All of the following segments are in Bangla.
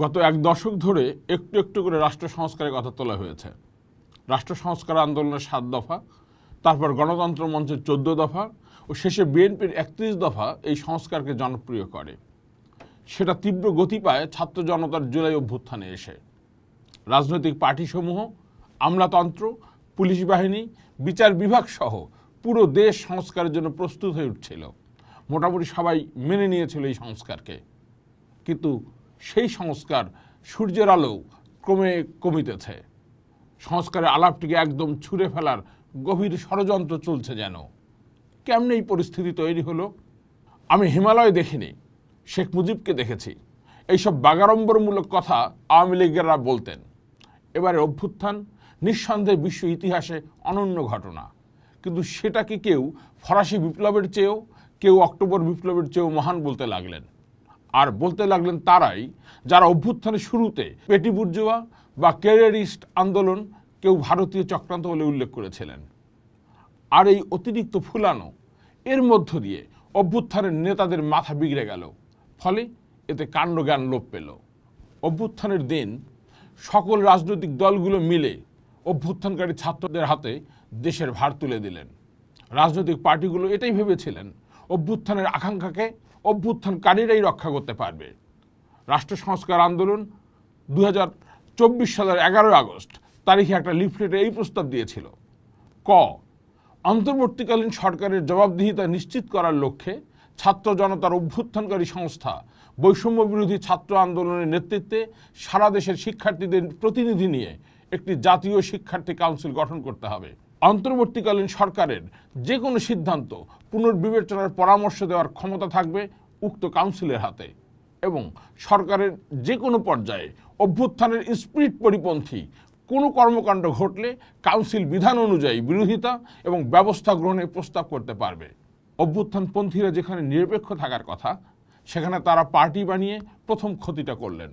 গত এক দশক ধরে একটু একটু করে রাষ্ট্র সংস্কারের কথা তোলা হয়েছে। রাষ্ট্র সংস্কার আন্দোলনের সাত দফা, তারপর গণতন্ত্র মঞ্চের চোদ্দ দফা ও শেষে বিএনপির একত্রিশ দফা এই সংস্কারকে জনপ্রিয় করে। সেটা তীব্র গতি পায় ছাত্র জনতার জুলাই অভ্যুত্থানে এসে। রাজনৈতিক পার্টিসমূহ, আমলাতন্ত্র, পুলিশ বাহিনী, বিচার বিভাগ সহ পুরো দেশ সংস্কারের জন্য প্রস্তুত হয়ে উঠছিল। মোটামুটি সবাই মেনে নিয়েছিল এই সংস্কারকে। কিন্তু সেই সংস্কার সূর্যের আলো ক্রমে কমিতেছে। সংস্কারের আলাপটিকে একদম ছুঁড়ে ফেলার গভীর ষড়যন্ত্র চলছে যেন। কেমনে এই পরিস্থিতি তৈরি হলো? আমি হিমালয় দেখিনি, শেখ মুজিবকে দেখেছি। এইসব বাগাড়ম্বরমূলক কথা আওয়ামী লীগেরা বলতেন। এবারে অভ্যুত্থান, নিঃসন্দেহে বিশ্ব ইতিহাসে অনন্য ঘটনা। কিন্তু সেটাকে কেউ ফরাসি বিপ্লবের চেয়েও, কেউ অক্টোবর বিপ্লবের চেয়েও মহান বলতে লাগলেন। আর বলতে লাগলেন তারাই যারা অভ্যুত্থানের শুরুতে পেটি বুর্জোয়া বা ক্যারিয়ারিস্ট আন্দোলন কেউ ভারতীয় চক্রান্ত বলে উল্লেখ করেছিলেন। আর এই অতিরিক্ত ফুলানো, এর মধ্য দিয়ে অভ্যুত্থানের নেতাদের মাথা বিগড়ে গেল। ফলে এতে কাণ্ডজ্ঞান লোপ পেল। অভ্যুত্থানের দিন সকল রাজনৈতিক দলগুলো মিলে অভ্যুত্থানকারী ছাত্রদের হাতে দেশের ভার তুলে দিলেন। রাজনৈতিক পার্টিগুলো এটাই ভেবেছিলেন, অভ্যুত্থানের আকাঙ্ক্ষাকে অভ্যুত্থানকারীরাই রক্ষা করতে পারবে। রাষ্ট্র সংস্কার আন্দোলন দু হাজার চব্বিশ সালের এগারোই আগস্ট তারিখে একটা লিফলেটে এই প্রস্তাব দিয়েছিল। ক, অন্তর্বর্তীকালীন সরকারের জবাবদিহিতা নিশ্চিত করার লক্ষ্যে ছাত্র জনতার অভ্যুত্থানকারী সংস্থা বৈষম্য বিরোধী ছাত্র আন্দোলনের নেতৃত্বে সারা দেশের শিক্ষার্থীদের প্রতিনিধি নিয়ে একটি জাতীয় শিক্ষার্থী কাউন্সিল গঠন করতে হবে। অন্তর্বর্তীকালীন সরকারের যে কোনো সিদ্ধান্ত পুনর্বিবেচনার পরামর্শ দেওয়ার ক্ষমতা থাকবে উক্ত কাউন্সিলের হাতে এবং সরকারের যে কোনো পর্যায়ে অভ্যুত্থানের স্পিরিট পরিপন্থী কোনো কর্মকাণ্ড ঘটলে কাউন্সিল বিধান অনুযায়ী বিরোধিতা এবং ব্যবস্থা গ্রহণের প্রস্তাব করতে পারবে। অভ্যুত্থানপন্থীরা যেখানে নিরপেক্ষ থাকার কথা, সেখানে তারা পার্টি বানিয়ে প্রথম ক্ষতিটা করলেন।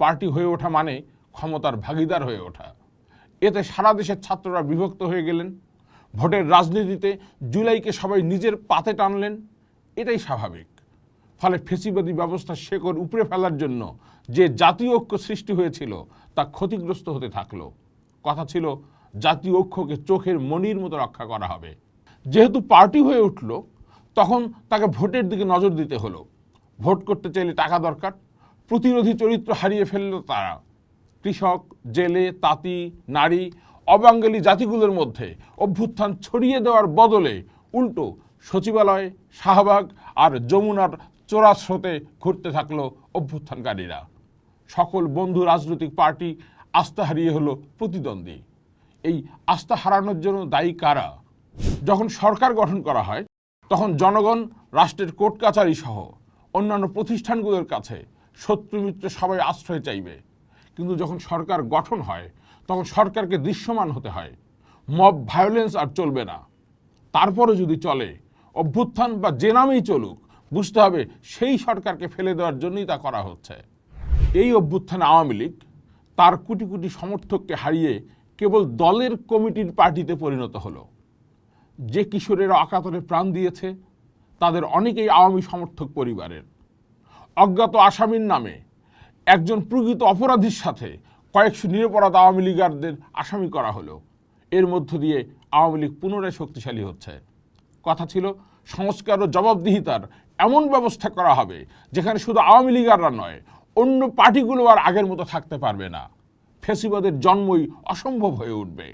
পার্টি হয়ে ওঠা মানে ক্ষমতার ভাগিদার হয়ে ওঠা। এতে সারা দেশের ছাত্ররা বিভক্ত হয়ে গেলেন। ভোটের রাজনীতিতে জুলাইকে সবাই নিজের পাতে টানলেন, এটাই স্বাভাবিক। ফলে ফেসিবাদী ব্যবস্থা শেকড় উপড়ে ফেলার জন্য যে জাতীয় ঐক্য সৃষ্টি হয়েছিল, তা ক্ষতিগ্রস্ত হতে থাকল। কথা ছিল, জাতীয় ঐক্যকে চোখের মনির মতো রক্ষা করা হবে। যেহেতু পার্টি হয়ে উঠল, তখন তাকে ভোটের দিকে নজর দিতে হলো। ভোট করতে চাইলে টাকা দরকার, প্রতিরোধী চরিত্র হারিয়ে ফেলল তারা। কৃষক, জেলে, তাঁতি, নারী, অবাঙ্গালী জাতিগুলোর মধ্যে অভ্যুত্থান ছড়িয়ে দেওয়ার বদলে উল্টো সচিবালয়, শাহবাগ আর যমুনার চোরা স্রোতে ঘুরতে থাকল অভ্যুত্থানকারীরা। সকল বন্ধু রাজনৈতিক পার্টি আস্থা হারিয়ে হলো প্রতিদ্বন্দ্বী। এই আস্থা হারানোর জন্য দায়ী কারা? যখন সরকার গঠন করা হয়, তখন জনগণ, রাষ্ট্রের কোর্ট কাছারি সহ অন্যান্য প্রতিষ্ঠানগুলোর কাছে শত্রু মিত্র সবাই আশ্রয় চাইবে। কিন্তু যখন সরকার গঠন হয়, তখন সরকারকে দৃশ্যমান হতে হয়। মব ভায়োলেন্স আর চলবে না। তারপরে যদি চলে, অভ্যুত্থান বা যে নামেই চলুক, বুঝতে হবে সেই সরকারকে ফেলে দেওয়ার জন্যই তা করা হচ্ছে। এই অভ্যুত্থানে আওয়ামী লীগ তার কোটি কোটি সমর্থককে হারিয়ে কেবল দলের কমিটির পার্টিতে পরিণত হলো। যে কিশোরেরা আকাতরে প্রাণ দিয়েছে, তাদের অনেকেই আওয়ামী সমর্থক পরিবারের। অজ্ঞাত আসামির নামে একজন প্রকৃত অপরাধীর সাথে কয়েকশো নিরপরাধ আওয়ামী লীগারদের আসামি করা হলো। এর মধ্য দিয়ে আওয়ামী লীগ পুনরায় শক্তিশালী হচ্ছে। কথা ছিল, সংস্কার ও জবাবদিহিতার এমন ব্যবস্থা করা হবে যেখানে শুধু আওয়ামী লীগাররা নয়, অন্য পার্টিগুলো আর আগের মতো থাকতে পারবে না। ফেসিবাদের জন্মই অসম্ভব হয়ে উঠবে।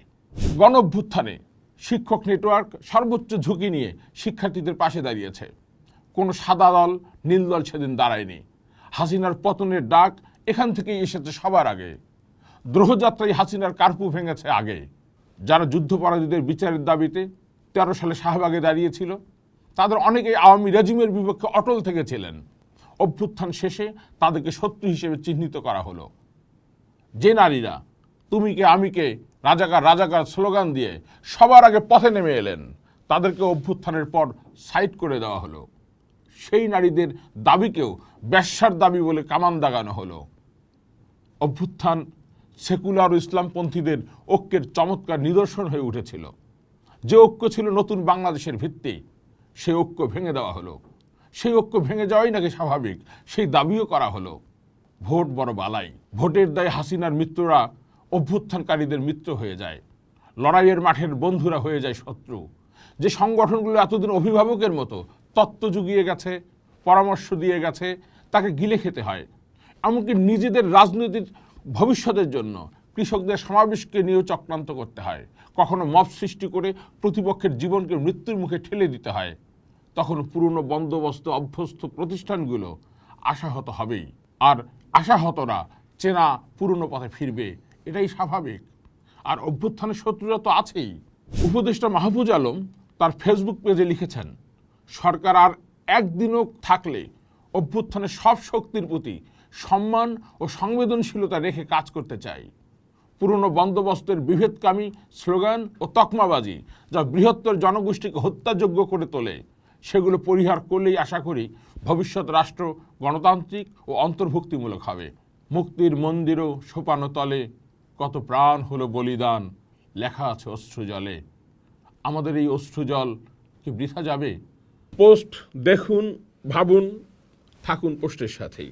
গণ অভ্যুত্থানে শিক্ষক নেটওয়ার্ক সর্বোচ্চ ঝুঁকি নিয়ে শিক্ষার্থীদের পাশে দাঁড়িয়েছে। কোনো সাদা দল, নীল দল সেদিন দাঁড়ায়নি। হাসিনার পতনের ডাক এখান থেকেই এসেছে সবার আগে। দ্রোহযাত্রায় হাসিনার কার্পু ভেঙেছে আগে। যারা যুদ্ধপরাধীদের বিচারের দাবিতে তেরো সালে শাহবাগে দাঁড়িয়েছিল, তাদের অনেকেই আওয়ামী রেজিমের বিপক্ষে অটল থেকেছিলেন। অভ্যুত্থান শেষে তাদেরকে শত্রু হিসেবে চিহ্নিত করা হলো। যে নারীরা, তুমি কে, আমি কে, রাজাকার রাজাকার স্লোগান দিয়ে সবার আগে পথে নেমে এলেন, তাদেরকে অভ্যুত্থানের পর সাইড করে দেওয়া হলো। সেই নারীদের দাবিকেও ব্যবসার দাবি বলে কামান দাগানো হলো। অভ্যুত্থান সেকুলার ইসলামপন্থীদের ঐক্যের চমৎকার নিদর্শন হয়ে উঠেছিল। যে ঐক্য ছিল নতুন বাংলাদেশের ভিত্তি সেই ঐক্য ভেঙে দেওয়া হলো। সেই ঐক্য ভেঙে যাওয়াই নাকি স্বাভাবিক, সেই দাবিও করা হলো। ভোট বড় বালাই। ভোটের দায় হাসিনার মিত্ররা অভ্যুত্থানকারীদের মিত্র হয়ে যায়। লড়াইয়ের মাঠের বন্ধুরা হয়ে যায় শত্রু। যে সংগঠনগুলো এতদিন অভিভাবকের মতো তত্ত্ব জুগিয়ে গেছে, পরামর্শ দিয়ে গেছে, তাকে গিলে খেতে হয়। এমনকি নিজেদের রাজনৈতিক ভবিষ্যতের জন্য কৃষকদের সমাবেশকে নিয়েও চক্রান্ত করতে হয়। কখনো মব সৃষ্টি করে প্রতিপক্ষের জীবনকে মৃত্যুর মুখে ঠেলে দিতে হয়। তখন পুরনো বন্দোবস্ত, অভ্যস্ত প্রতিষ্ঠানগুলো আশাহত হবেই। আর আশাহতরা চেনা পুরনো পথে ফিরবে, এটাই স্বাভাবিক। আর অভ্যুত্থানের শত্রুরা তো আছেই। উপদেষ্টা মাহফুজ আলম তার ফেসবুক পেজে লিখেছেন সরকার আর একদিনও থাকলে অভ্যুত্থানের সব শক্তির প্রতি সম্মান ও সংবেদনশীলতা রেখে কাজ করতে চাই। পুরনো বন্দোবস্তের বিভেদকামী স্লোগান ও তকমাবাজি যা বৃহত্তর জনগোষ্ঠীকে হত্যাযোগ্য করে তোলে, সেগুলো পরিহার করলেই আশা করি ভবিষ্যৎ রাষ্ট্র গণতান্ত্রিক ও অন্তর্ভুক্তিমূলক হবে। মুক্তির মন্দিরও সোপানো তলে, কত প্রাণ হলো বলিদান, লেখা আছে অশ্রু জলে আমাদের এই অশ্রুজল কি বৃথা যাবে? পোস্ট দেখুন ভাবুন থাকুন পোস্টের সাথেই।